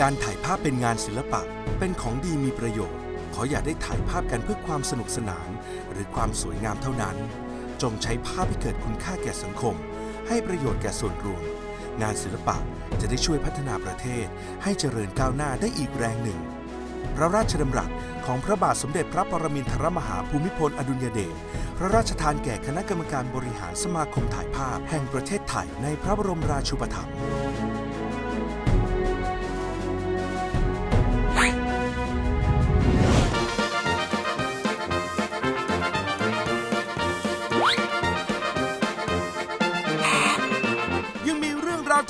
การถ่ายภาพเป็นงานศิลปะเป็นของดีมีประโยชน์ ขออย่าได้ถ่ายภาพกันเพื่อความสนุกสนาน หรือความสวยงามเท่านั้น จงใช้ภาพให้เกิดคุณค่าแก่สังคม ให้ประโยชน์แก่ส่วนรวม งานศิลปะจะได้ช่วยพัฒนาประเทศ ให้เจริญก้าวหน้าได้อีกแรงหนึ่ง พระราชดำรัสของพระบาทสมเด็จพระปรมินทรมหาภูมิพลอดุลยเดชพระราชทานแก่คณะกรรมการบริหารสมาคมถ่ายภาพแห่งประเทศไทยในพระบรมราชูปถัมภ์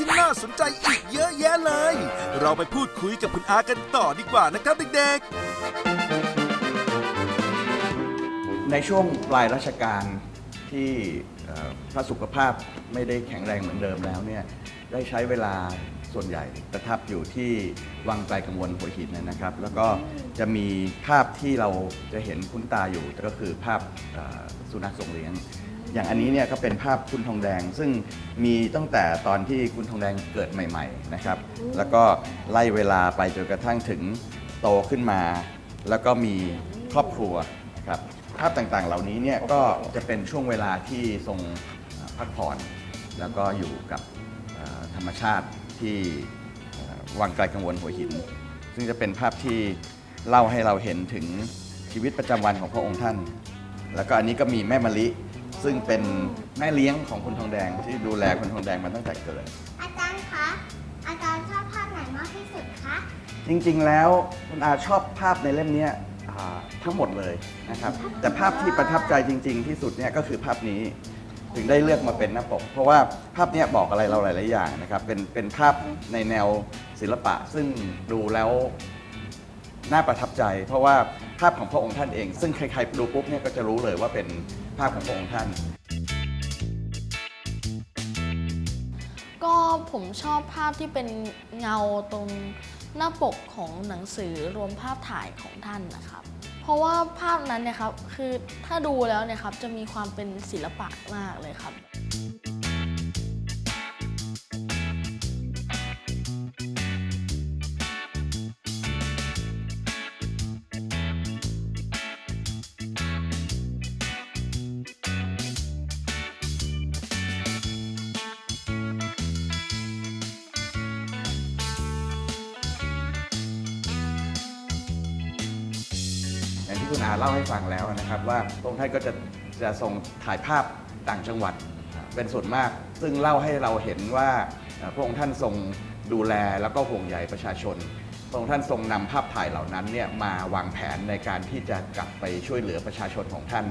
ที่น่าสนใจอีกเยอะแยะเลย เราไปพูดคุยกับคุณอากันต่อดีกว่านะครับเด็กๆในช่วงปลายราชการที่เอ่อพระสุขภาพไม่ได้แข็งแรงเหมือนเดิมแล้วเนี่ยได้ใช้เวลาส่วนใหญ่ประทับอยู่ที่วังไกลกังวลหัวหินนะครับ แล้วก็จะมีภาพที่เราจะเห็นคุ้นตาอยู่ก็คือภาพเอ่อสุนัขทรงเลี้ยง อย่างอันนี้เนี่ยก็เป็นภาพคุณทองแดง ซึ่งมีตั้งแต่ตอนที่คุณทองแดงเกิดใหม่ๆนะครับ แล้วก็ไล่เวลาไปจนกระทั่งถึงโตขึ้นมา แล้วก็มีครอบครัวครับภาพต่างๆเหล่านี้เนี่ยก็จะเป็นช่วงเวลาที่ทรงพักผ่อน แล้วก็อยู่กับธรรมชาติที่วังไกลกังวลหัวหิน ซึ่งจะเป็นภาพที่เล่าให้เราเห็นถึงชีวิตประจำวันของพระองค์ท่าน แล้วก็อันนี้ก็มีแม่มะลิ ซึ่งเป็นแม่เลี้ยงของคุณทองแดงที่ดูแลคุณทองแดงมาตั้งแต่เกิด อาจารย์คะ อาจารย์ชอบภาพไหนมากที่สุดคะ จริงๆแล้วคุณอาชอบภาพในเล่มเนี้ยอ่าทั้งหมดเลยนะครับ แต่ภาพที่ประทับใจจริง ๆ ที่สุดเนี่ยก็คือภาพนี้ถึงได้เลือกมาเป็นหน้าปก เพราะว่าภาพเนี้ยบอกอะไรเราหลายๆอย่างนะครับเป็นเป็นภาพในแนวศิลปะ ซึ่งดูแล้ว น่าประทับใจ เพราะว่า ภาพของพระองค์ท่านเอง ซึ่งใครๆดูปุ๊บเนี่ยก็จะรู้เลยว่าเป็นภาพของพระองค์ท่าน ก็ผมชอบภาพที่เป็นเงาตรงหน้าปกของหนังสือรวมภาพถ่ายของท่านนะครับ เพราะว่าภาพนั้นเนี่ยครับคือถ้าดูแล้วเนี่ยครับจะมีความเป็นศิลปะมากเลยครับ อย่างที่คุณอาเล่าให้ฟังแล้วนะครับ ว่าพระองค์ท่านก็จะจะทรงถ่ายภาพต่างจังหวัดเป็นส่วนมาก ซึ่งเล่าให้เราเห็นว่าพระองค์ท่านทรงดูแลแล้วก็ห่วงใยประชาชนพระองค์ท่านทรงนำภาพถ่ายเหล่านั้นเนี่ยมาวางแผนในการที่จะกลับไปช่วยเหลือประชาชนของท่าน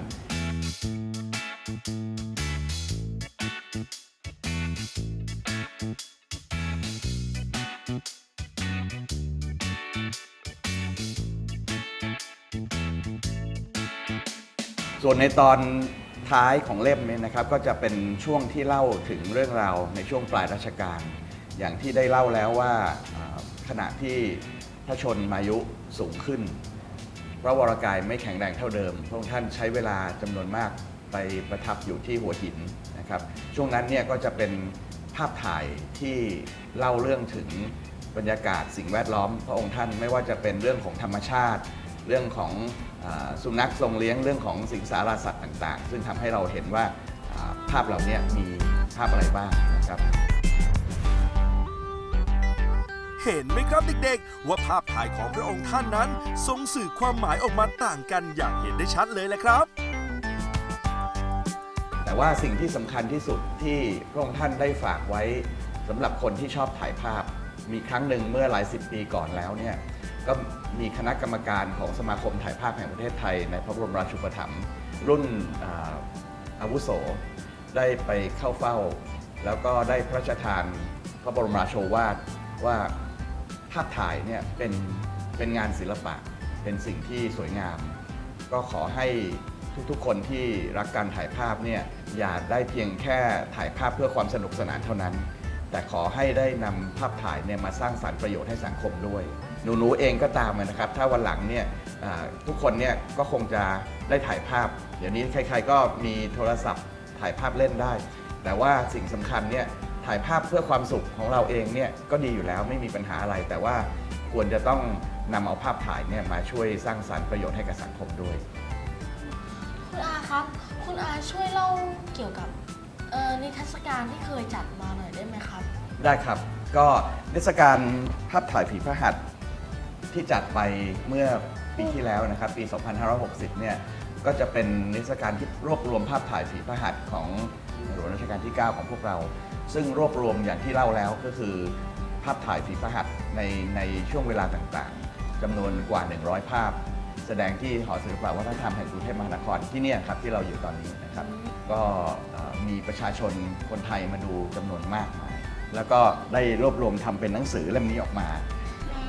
ส่วนในตอนท้ายของเล่มเนี่ยนะครับก็จะเป็นช่วงที่เล่าถึงเรื่องราวในช่วงปลายรัชกาลอย่างที่ได้เล่าแล้วว่าขณะที่พระชนมายุสูงขึ้น พระวรากายไม่แข็งแรงเท่าเดิม พระองค์ท่านใช้เวลาจำนวนมากไปประทับอยู่ที่หัวหินนะครับช่วงนั้นเนี่ยก็จะเป็นภาพถ่ายที่เล่าเรื่องถึงบรรยากาศสิ่งแวดล้อม พระองค์ท่านไม่ว่าจะเป็นเรื่องของธรรมชาติ เรื่องของ สุนัขทรงเลี้ยงเรื่องของสิงสาราสัตว์ต่างๆ ซึ่งทำให้เราเห็นว่าอ่าภาพเหล่านี้มีภาพอะไรบ้างนะครับเห็นไหมครับเด็กๆ ว่าภาพถ่ายของพระองค์ท่านนั้นทรงสื่อความหมายออกมาต่างกันอย่างเห็นได้ชัดเลยแหละครับ แต่ว่าสิ่งที่สำคัญที่สุดที่พระองค์ท่านได้ฝากไว้สำหรับคนที่ชอบถ่ายภาพ มีครั้งหนึ่งเมื่อหลายสิบปีก่อนแล้วเนี่ยก็มีคณะกรรมการของสมาคมถ่ายภาพแห่งประเทศไทย ในพระบรมราชูปถัมภ์รุ่นอาอาวุโส ได้ไปเข้าเฝ้า แล้วก็ได้พระราชทานพระบรมราโชวาทว่าภาพถ่ายเนี่ยเป็นเป็นงานศิลปะเป็นสิ่งที่สวยงาม ก็ขอให้ทุกๆ คนที่รักการถ่ายภาพเนี่ยอย่าได้เพียงแค่ถ่ายภาพเพื่อความสนุกสนานเท่านั้น แต่ขอให้ได้นำภาพถ่ายเนี่ยมาสร้างสรรค์ประโยชน์ให้สังคมด้วย หนูๆเองก็ตามนะครับ ถ้าวันหลังเนี่ยทุกคนเนี่ยก็คงจะได้ถ่ายภาพ เดี๋ยวนี้ใครๆก็มีโทรศัพท์ถ่ายภาพเล่นได้ แต่ว่าสิ่งสำคัญเนี่ยถ่ายภาพเพื่อความสุขของเราเองเนี่ยก็ดีอยู่แล้วไม่มีปัญหาอะไร แต่ว่าควรจะต้องนำเอาภาพถ่ายเนี่ยมาช่วยสร้างสรรค์ประโยชน์ให้กับสังคมด้วย คุณอาครับ คุณอาช่วยเล่าเกี่ยวกับ เออนิทรรศการที่เคยจัดมาหน่อยได้ไหมครับ ได้ครับ ก็นิทรรศการภาพถ่ายผีพระหัตถ์ที่จัดไปเมื่อปีที่แล้วนะครับ ปี 2560 เนี่ย ก็จะเป็นนิทรรศการที่รวบรวมภาพถ่ายผีพระหัตถ์ของในหลวงรัชกาลที่ 9 ของพวกเรา ซึ่งรวบรวมอย่างที่เล่าแล้วก็คือ ภาพถ่ายผีพระหัตถ์ในในช่วงเวลาต่างๆจำนวนกว่า 100 ภาพ แสดงที่หอศิลปวัฒนธรรมแห่งกรุงเทพมหานครที่เนี่ยครับที่เราอยู่ตอนนี้นะครับ ก็เอ่อมีประชาชนคนไทยมาดูจำนวนมากมาย แล้วก็ได้รวบรวมทำเป็นหนังสือเล่มนี้ออกมาแม่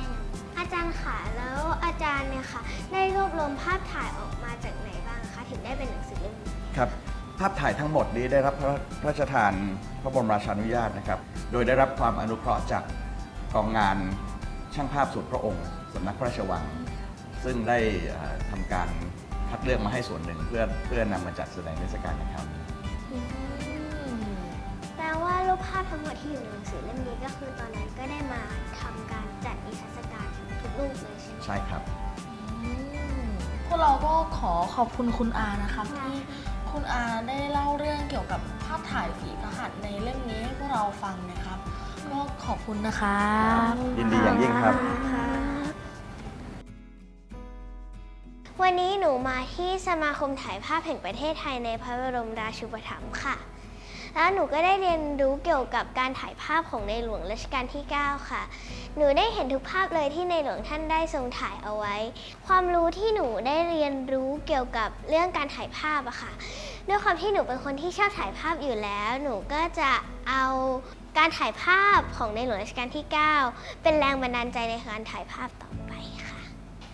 อาจารย์ค่ะแล้วอาจารย์เนี่ยค่ะ ได้รวบรวมภาพถ่ายออกมาจากไหนบ้างคะถึงได้เป็นหนังสือเล่มนี้ครับภาพถ่ายทั้งหมดนี้ได้รับพระพระราชทานพระบรมราชานุญาตนะครับ โดยได้รับความอนุเคราะห์จากกองงานช่างภาพส่วนพระองค์สำนักพระราชวัง ซึ่งได้เอ่อทำการคัดเลือกมาให้ส่วนหนึ่งเพื่อเพื่อนำมาจัดแสดงในเทศกาลนะครับ อืมแปลว่ารูปภาพทั้งหมดที่อยู่ในหนังสือเล่มนี้ก็คือตอนนั้นก็ได้มาทำการจัดนิทรรศการทุกรูปเลยใช่ไหมใช่ครับอืมพวกเราก็ขอขอบคุณคุณอานะครับค่ะที่คุณอาได้เล่าเรื่องเกี่ยวกับภาพถ่ายฝีพระหัตถ์ในเล่มนี้ให้พวกเราฟังนะครับ ก็ขอบคุณนะครับ ยินดีอย่างยิ่งครับ วันนี้หนูมาที่สมาคมถ่ายภาพแห่งประเทศไทยในพระบรมราชูปถัมภ์ค่ะ แล้วหนูก็ได้เรียนรู้เกี่ยวกับการถ่ายภาพของในหลวงรัชกาลที่ 9 ค่ะ หนูได้เห็นทุกภาพเลยที่ในหลวงท่านได้ทรงถ่ายเอาไว้ ความรู้ที่หนูได้เรียนรู้เกี่ยวกับเรื่องการถ่ายภาพอะค่ะ ด้วยความที่หนูเป็นคนที่ชอบถ่ายภาพอยู่แล้ว หนูก็จะเอาการถ่ายภาพของในหลวงรัชกาลที่ 9 เป็นแรงบันดาลใจในการถ่ายภาพต่อไป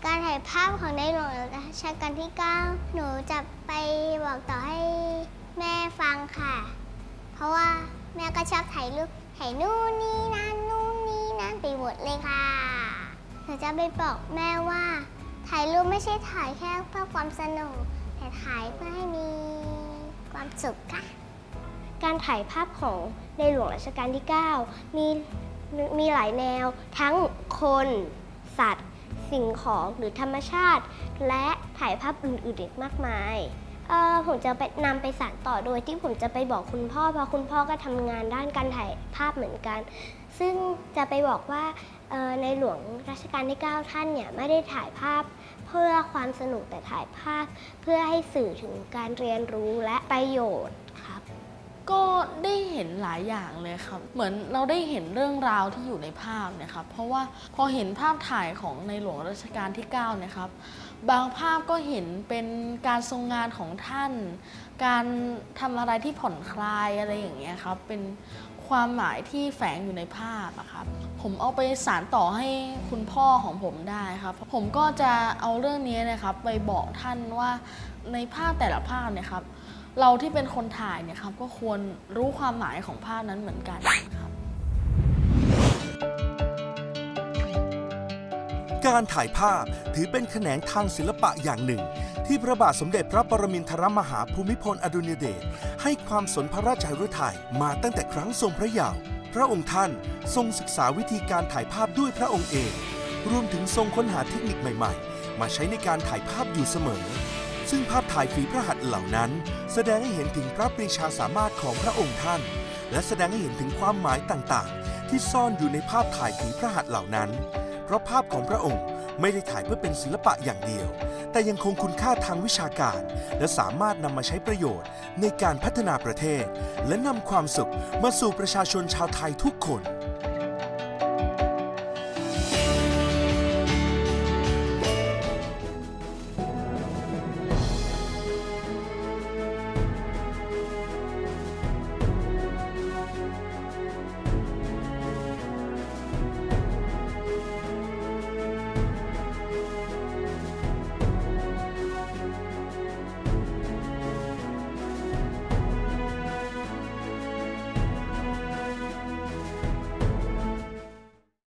การถ่ายภาพของในหลวงรัชกาลที่ 9 หนูจะไปบอกต่อให้แม่ฟังค่ะ เพราะว่าแม่ก็ชอบถ่ายรูปถ่ายนู่นนี่นั่นนู่นนี่นั่นไปหมดเลยค่ะ หนูจะไปบอกแม่ว่า ถ่ายรูปไม่ใช่ถ่ายแค่เพื่อความสนุก แต่ถ่ายเพื่อให้มีความสุขค่ะ การถ่ายภาพของในหลวงรัชกาลที่ 9 มีมีหลายแนว ทั้งคน สัตว์ สิ่งของหรือธรรมชาติ และถ่ายภาพอื่นๆอีกมากมายเออผมจะไปนำไปสานต่อโดยที่ผมจะไปบอกคุณพ่อเพราะคุณพ่อก็ทำงานด้านการถ่ายภาพเหมือนกัน ซึ่งจะไปบอกว่าในหลวงรัชกาลที่ 9 ท่านเนี่ยไม่ได้ถ่ายภาพเพื่อความสนุกแต่ถ่ายภาพเพื่อให้สื่อถึงการเรียนรู้และประโยชน์ ก็ได้เห็นหลายอย่างเลยครับ เหมือนเราได้เห็นเรื่องราวที่อยู่ในภาพเนะครับ เพราะว่าพอเห็นภาพถ่ายของในหลวงรัชกาลที่ 9 นะครับ บางภาพก็เห็นเป็นการทรงงานของท่าน การทำอะไรที่ผ่อนคลายอะไรอย่างเงี้ยครับ เป็นความหมายที่แฝงอยู่ในภาพอะครับ ผมเอาไปสารต่อให้คุณพ่อของผมได้ครับ ผมก็จะเอาเรื่องนี้นะครับไปบอกท่านว่าในภาพแต่ละภาพเนี่ยครับ เราที่เป็นคนถ่ายเนี่ยครับก็ควรรู้ความหมายของภาพนั้นเหมือนกันครับ การถ่ายภาพถือเป็นแขนงทางศิลปะอย่างหนึ่ง ที่พระบาทสมเด็จพระปรมินทรมหาภูมิพลอดุลยเดชให้ความสนพระราชฤทัยมาตั้งแต่ครั้งทรงพระเยาว์พระองค์ท่านทรงศึกษาวิธีการถ่ายภาพด้วยพระองค์เอง รวมถึงทรงค้นหาเทคนิคใหม่ ๆ มาใช้ในการถ่ายภาพอยู่เสมอ ซึ่งภาพถ่ายฝีพระหัตถ์เหล่านั้น แสดงให้เห็นถึงพระปรีชาสามารถของพระองค์ท่าน และแสดงให้เห็นถึงความหมายต่างๆ ที่ซ่อนอยู่ในภาพถ่ายฝีพระหัตถ์เหล่านั้น เพราะภาพของพระองค์ไม่ได้ถ่ายเพื่อเป็นศิลปะอย่างเดียว แต่ยังคงคุณค่าทางวิชาการ และสามารถนำมาใช้ประโยชน์ในการพัฒนาประเทศ และนำความสุขมาสู่ประชาชนชาวไทยทุกคน